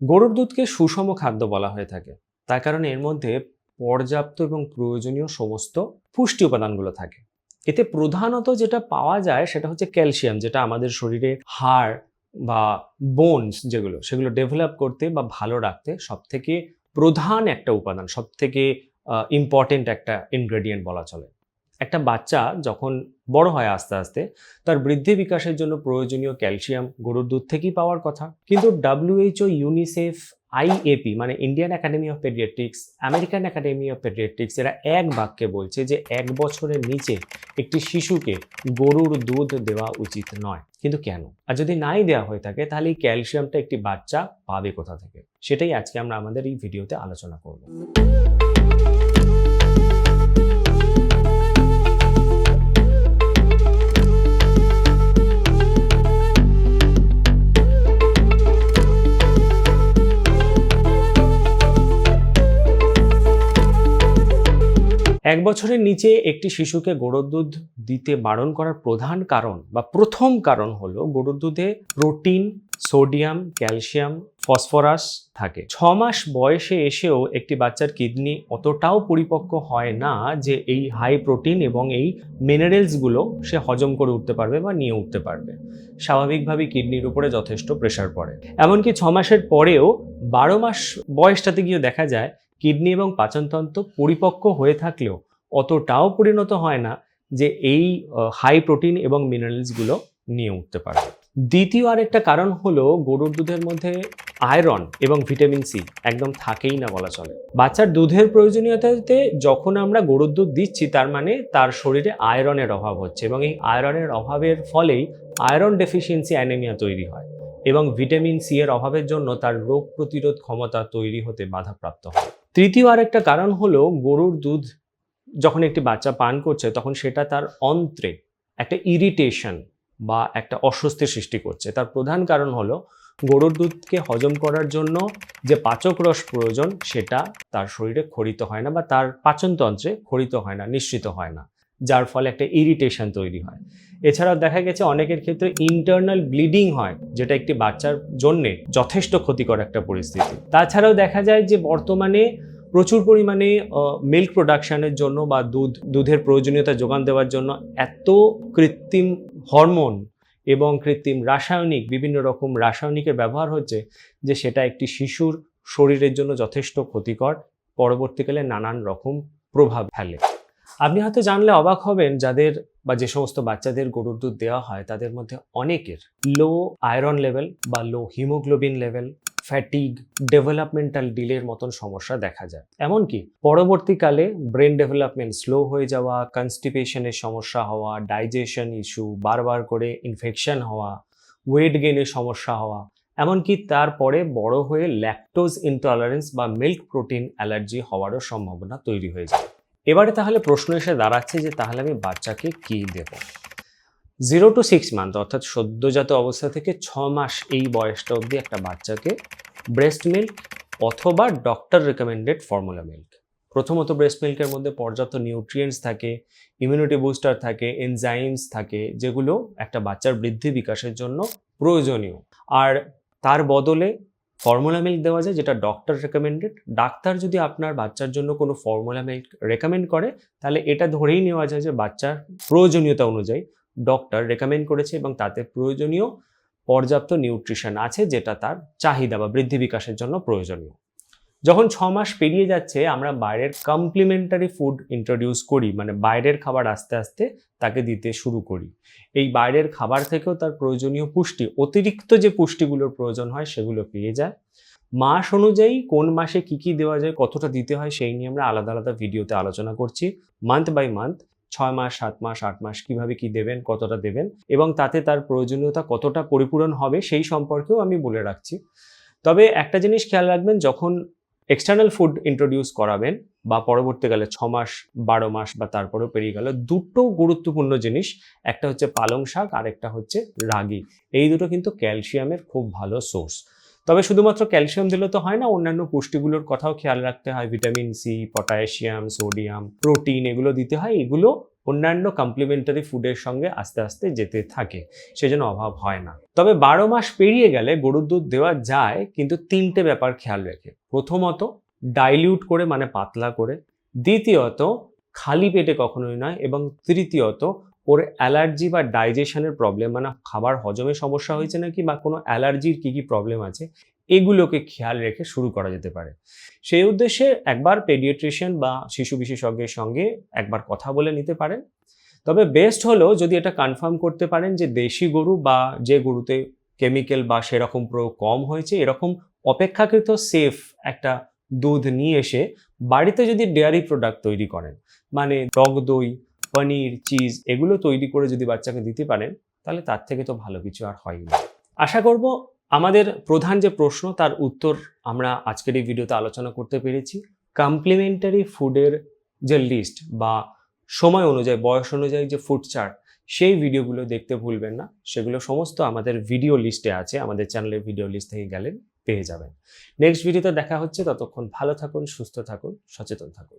গরুর দুধকে সুষম খাদ্য বলা হয়ে থাকে। তার কারণে এর মধ্যে পর্যাপ্ত এবং প্রয়োজনীয় সমস্ত পুষ্টি উপাদানগুলো থাকে। এতে প্রধানত যেটা পাওয়া যায় সেটা হচ্ছে ক্যালসিয়াম, যেটা আমাদের শরীরে হাড় বা বোনস যেগুলো, সেগুলো ডেভেলপ করতে বা ভালো রাখতে সব থেকে প্রধান একটা উপাদান সব থেকে ইম্পর্টেন্ট একটা ইনগ্রেডিয়েন্ট বলা চলে। একটা বাচ্চা যখন বড় হয় আস্তে আস্তে, তার বৃদ্ধি বিকাশের জন্য প্রয়োজনীয় ক্যালসিয়াম, গরুর দুধ থেকেই পাওয়ার কথা। কিন্তু ডাব্লিউএইচও ইউনিসেফ আইএপি মানে Indian academy of paediatrics American academy of paediatrics এরা এক বাক্যে বলছে যে এক বছরের নিচে একটি শিশুকে গরুর দুধ দেওয়া উচিত নয়। কিন্তু কেন? আর যদি নাই দেওয়া হয়ে থাকে, তাহলে এই ক্যালসিয়ামটা একটি বাচ্চা পাবে কোথা থেকে? সেটাই আজকে আমরা আমাদের এই ভিডিওতে আলোচনা করব। এক বছরের নিচে একটি শিশুকে গরুর দুধ দিতে বারণ করার প্রধান কারণ বা প্রথম কারণ হলো গরুর দুধে প্রোটিন, সোডিয়াম, ক্যালসিয়াম, ফসফরাস থাকে। ছ মাস বয়সে এসেও একটি বাচ্চার কিডনি অতটাও পরিপক্ক হয় না যে এই হাই প্রোটিন এবং এই মিনারেলসগুলো সে হজম করে উঠতে পারবে বা নিয়ে উঠতে পারবে। স্বাভাবিকভাবেই কিডনির উপরে যথেষ্ট প্রেশার পড়ে। এমনকি ছ মাসের পরেও বারো মাস বয়সটাতে গিয়ে দেখা যায় কিডনি এবং পাচনতন্ত্র পরিপক্ক হয়ে থাকলেও অতটাও পরিণত হয় না যে এই হাই প্রোটিন এবং মিনারেলসগুলো নিয়ে উঠতে পারবে। দ্বিতীয় আরেকটা কারণ হলো গরুর দুধের মধ্যে আয়রন এবং ভিটামিন সি একদম থাকেই না বলা চলে। বাচ্চার দুধের প্রয়োজনীয়তাতে যখন আমরা গরুর দুধ দিচ্ছি, তার মানে তার শরীরে আয়রনের অভাব হচ্ছে এবং এই আয়রনের অভাবের ফলেই আয়রন ডেফিসিয়েন্সি অ্যানেমিয়া তৈরি হয় এবং ভিটামিন সি এর অভাবের জন্য তার রোগ প্রতিরোধ ক্ষমতা তৈরি হতে বাধাপ্রাপ্ত হয়। তৃতীয় আরেকটা কারণ হলো গরুর দুধ যখন একটি বাচ্চা পান করছে, তখন সেটা তার অন্ত্রে একটা ইরিটেশন বা একটা অস্বস্তির সৃষ্টি করছে। তার প্রধান কারণ হলো গরুর দুধকে হজম করার জন্য যে পাচক রস প্রয়োজন, সেটা তার শরীরে খরিত হয় না বা তার পাচনতন্ত্রে খরিত হয় না নিশ্চিত হয় না, যার ফলে একটা ইরিটেশন তৈরি হয়। এছাড়াও দেখা গেছে অনেকের ক্ষেত্রে ইন্টারনাল ব্লিডিং হয়, যেটা একটি বাচ্চার জন্যে যথেষ্ট ক্ষতিকর একটা পরিস্থিতি। তাছাড়াও দেখা যায় যে বর্তমানে প্রচুর পরিমাণে মিল্ক প্রোডাকশানের জন্য বা দুধ, দুধের প্রয়োজনীয়তা যোগান দেওয়ার জন্য এত কৃত্রিম হরমোন এবং কৃত্রিম রাসায়নিক, বিভিন্ন রকম রাসায়নিকের ব্যবহার হচ্ছে যে সেটা একটি শিশুর শরীরের জন্য যথেষ্ট ক্ষতিকর, পরবর্তীকালে নানান রকম প্রভাব ফেলে। আপনি হয়তো জানলে অবাক হবেন যাদের বা যে সমস্ত বাচ্চাদের গরুর দুধ দেওয়া হয় তাদের মধ্যে অনেকের লো আয়রন লেভেল বা low haemoglobin level fatigue developmental ডিলের মতন সমস্যা দেখা যায়। এমনকি পরবর্তীকালে ব্রেন ডেভেলপমেন্ট স্লো হয়ে যাওয়া কনস্টিপেশনের সমস্যা হওয়া ডাইজেশন ইস্যু বারবার করে ইনফেকশন হওয়া ওয়েট গেনের সমস্যা হওয়া, এমনকি তারপরে বড় হয়ে ল্যাকটোজ ইনটলারেন্স বা মিল্ক প্রোটিন অ্যালার্জি হওয়ারও সম্ভাবনা তৈরি হয়ে যায়। এবারে তাহলে প্রশ্ন এসে দাঁড়াচ্ছে যে তাহলে আমি বাচ্চাকে কি দেব? জিরো টু সিক্স মান্থ অর্থাৎ সদ্যজাত অবস্থা থেকে ছ মাস এই বয়সটা অবধি একটা বাচ্চাকে ব্রেস্ট মিল্ক অথবা ডক্টর রেকমেন্ডেড ফর্মুলা মিল্ক প্রথমত ব্রেস্ট মিল্কের মধ্যে পর্যাপ্ত নিউট্রিয়েন্টস থাকে ইমিউনিটি বুস্টার থাকে এনজাইমস থাকে, যেগুলো একটা বাচ্চার বৃদ্ধি বিকাশের জন্য প্রয়োজনীয়। আর তার বদলে ফর্মুলা মিল্ক দেওয়া যায় যেটা ডক্টর রেকমেন্ডেড ডাক্তার যদি আপনার বাচ্চার জন্য কোনো ফর্মুলা মিল্ক রেকমেন্ড করে, তাহলে এটা ধরেই নেওয়া যায় যে বাচ্চার প্রয়োজনীয়তা অনুযায়ী ডক্টর রেকমেন্ড করেছে এবং তাতে প্রয়োজনীয় পর্যাপ্ত নিউট্রিশন আছে যেটা তার চাহিদা বা বৃদ্ধি বিকাশের জন্য প্রয়োজনীয়। যখন ছ মাস পেরিয়ে যাচ্ছে, আমরা বাইরের কমপ্লিমেন্টারি ফুড ইন্ট্রোডিউস করি মানে বাইরের খাবার আস্তে আস্তে তাকে দিতে শুরু করি। এই বাইরের খাবার থেকেও তার প্রয়োজনীয় পুষ্টি, অতিরিক্ত যে পুষ্টিগুলোর প্রয়োজন হয় সেগুলো পেয়ে যায়। মাস অনুযায়ী কোন মাসে কি কি দেওয়া যায়, কতটা দিতে হয় সেই নিয়ে আমরা আলাদা আলাদা ভিডিওতে আলোচনা করছি। মান্থ বাই মান্থ ছয় মাস, সাত মাস, আট মাস কীভাবে কি দেবেন, কতটা দেবেন এবং তাতে তার প্রয়োজনীয়তা কতটা পরিপূরণ হবে সেই সম্পর্কেও আমি বলে রাখছি। তবে একটা জিনিস খেয়াল রাখবেন, যখন এক্সটার্নাল ফুড ইন্ট্রোডিউস করাবেন বা পরবর্তীকালে ছ মাস, বারো মাস বা তারপরেও পেরিয়ে গেল, দুটো গুরুত্বপূর্ণ জিনিস, একটা হচ্ছে পালং শাক আর একটা হচ্ছে রাগি। এই দুটো কিন্তু ক্যালসিয়ামের খুব ভালো সোর্স তবে শুধুমাত্র ক্যালসিয়াম দিলে তো হয় না, অন্যান্য পুষ্টিগুলোর কথাও খেয়াল রাখতে হয়। Vitamin C potassium, sodium, protein এগুলো দিতে হয়। এগুলো অন্যান্য কমপ্লিমেন্টারি ফুডের সঙ্গে আস্তে আস্তে যেতে থাকে, সেজন্য অভাব হয় না। তবে বারো মাস পেরিয়ে গেলে গরুর দুধ দেওয়া যায়, কিন্তু তিনটে ব্যাপার খেয়াল রেখে। প্রথমত ডাইলিউট করে মানে পাতলা করে। দ্বিতীয়ত, খালি পেটে কখনোই নয়। এবং তৃতীয়ত ওর অ্যালার্জি বা ডাইজেশনের প্রবলেম মানে খাবার হজমে সমস্যা হয়েছে নাকি বা কোনো অ্যালার্জির কী কী প্রবলেম আছে, এগুলোকে খেয়াল রেখে শুরু করা যেতে পারে। সেই উদ্দেশ্যে একবার পেডিয়েট্রিশিয়ান বা শিশু বিশেষজ্ঞের সঙ্গে একবার কথা বলে নিতে পারেন। তবে বেস্ট হলো যদি এটা কনফার্ম করতে পারেন যে দেশি গরু বা যে গরুতে কেমিক্যাল বা সেরকম প্রয়োগ কম হয়েছে, এরকম অপেক্ষাকৃত সেফ একটা দুধ নিয়ে এসে বাড়িতে যদি ডেয়ারি প্রোডাক্ট তৈরি করেন মানে টক দই পনির চিজ এগুলো তৈরি করে যদি বাচ্চাকে দিতে পারেন, তাহলে তার থেকে তো ভালো কিছু আর হয়ই না। আশা করব আমাদের প্রধান যে প্রশ্ন, তার উত্তর আমরা আজকের এই ভিডিওতে আলোচনা করতে পেরেছি। কমপ্লিমেন্টারি ফুডের যে লিস্ট বা সময় অনুযায়ী, বয়স অনুযায়ী যে ফুড চার্ট সেই ভিডিওগুলো দেখতে ভুলবেন না। সেগুলো সমস্ত আমাদের ভিডিও লিস্টে আছে, আমাদের চ্যানেলের ভিডিও লিস্ট থেকে গেলেন পেয়ে যাবেন। নেক্সট ভিডিওতে দেখা হচ্ছে। ততক্ষণ ভালো থাকুন, সুস্থ থাকুন, সচেতন থাকুন।